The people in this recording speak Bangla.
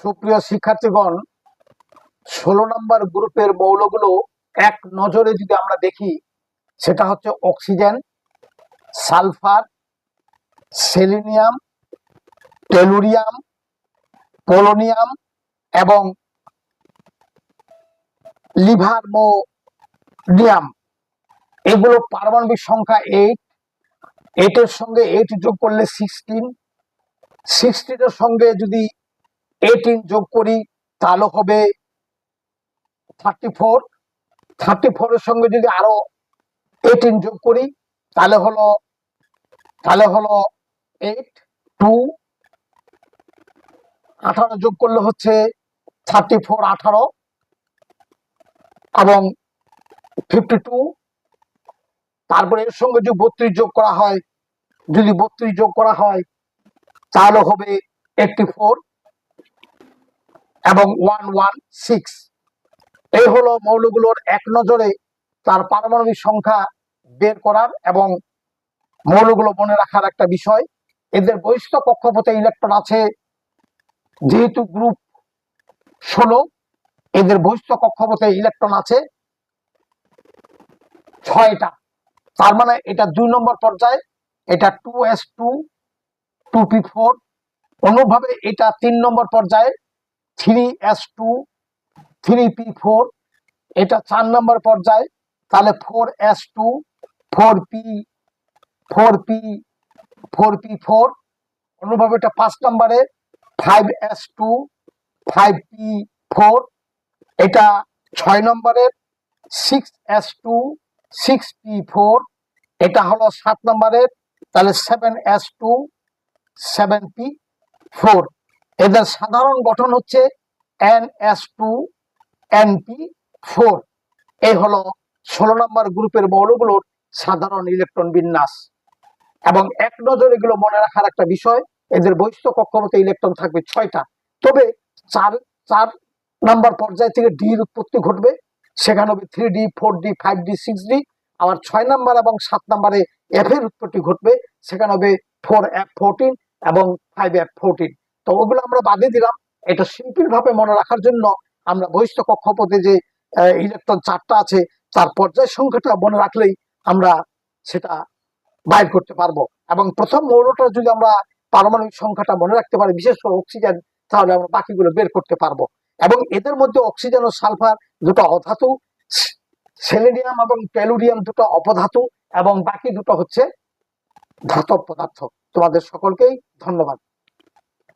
সুপ্রিয় শিক্ষার্থীগণ, ষোলো নম্বর গ্রুপের মৌলগুলো এক নজরে যদি আমরা দেখি, সেটা হচ্ছে oxygen, sulphur, selenium, tellurium, polonium এবং লিভারমোনিয়াম এগুলো পারমাণবিক সংখ্যা এইট এইটের সঙ্গে এইট যোগ করলে সিক্সটিন সিক্সটিনের সঙ্গে যদি এইটিন যোগ করি, তাহলে হবে থার্টি ফোর থার্টি ফোরের সঙ্গে যদি আরও এইটিন যোগ করি, তাহলে হলো তাহলে হলো এইট টু আঠারো যোগ করলে হচ্ছে থার্টি ফোর আঠারো এবং ফিফটি টু তারপরে এর সঙ্গে যদি বত্রিশ যোগ করা হয়, যদি বত্রিশ যোগ করা হয়, তাহলে হবে এইটটি ফোর এবং ওয়ান ওয়ান সিক্স এই হলো মৌলগুলোর এক নজরে তার পারমাণবিক সংখ্যা বের করার এবং মৌলগুলো মনে রাখার একটা বিষয়। এদের বহিষ্ঠ কক্ষপথে ইলেকট্রন আছে, যেহেতু গ্রুপ ষোলো, এদের বহিষ্ঠ কক্ষপথে ইলেকট্রন আছে ছয়টা। তার মানে এটা দুই নম্বর পর্যায়ে, এটা two S two two P four অনুভাবে এটা তিন নম্বর পর্যায়ে। Three S two three P four এটা চার নম্বর পর্যায়ে। তাহলে four S two four P four P four P four P এটা পাঁচ নম্বরে। Five S two five P four এটা ছয় নম্বরের six S two six P four এটা হলো সাত নম্বরের তাহলে seven S two seven P four এদের সাধারণ গঠন হচ্ছে N S two N P four. এই হলো ষোলো নম্বর গ্রুপের মৌলগুলোর সাধারণ ইলেকট্রন বিন্যাস। এবং এক নজর এগুলো মনে রাখার একটা বিষয়, এদের বহিষ্ঠ কক্ষপথে ইলেকট্রন থাকবে ছয়টা। তবে চার চার নাম্বার পর্যায় থেকে ডির উৎপত্তি ঘটবে। সেখানে হবে three D four D five D six D আবার ছয় নাম্বার এবং সাত নাম্বারে এফ এর উৎপত্তি ঘটবে। সেখানে হবে ফোর এফ ফোরটিন এবং ফাইভ এফ ফোরটিন। তো ওগুলো আমরা বাদে দিলাম। এটা সিম্পল ভাবে মনে রাখার জন্য আমরা বহিষ্ঠ কক্ষপথে যে ইলেকট্রন চারটা আছে, তার পর্যায় সংখ্যাটা মনে রাখলেই আমরা সেটা বাইর করতে পারব। এবং প্রথম মৌলটা যদি আমরা পারমাণবিক সংখ্যাটা মনে রাখতে পারি, বিশেষ করে অক্সিজেন, তাহলে আমরা বাকিগুলো বের করতে পারব। এবং এদের মধ্যে অক্সিজেন ও সালফার দুটো অধাতু, সেলেনিয়াম এবং টেলুরিয়াম দুটো অপধাতু, এবং বাকি দুটো হচ্ছে ধাতব পদার্থ। তোমাদের সকলকেই ধন্যবাদ।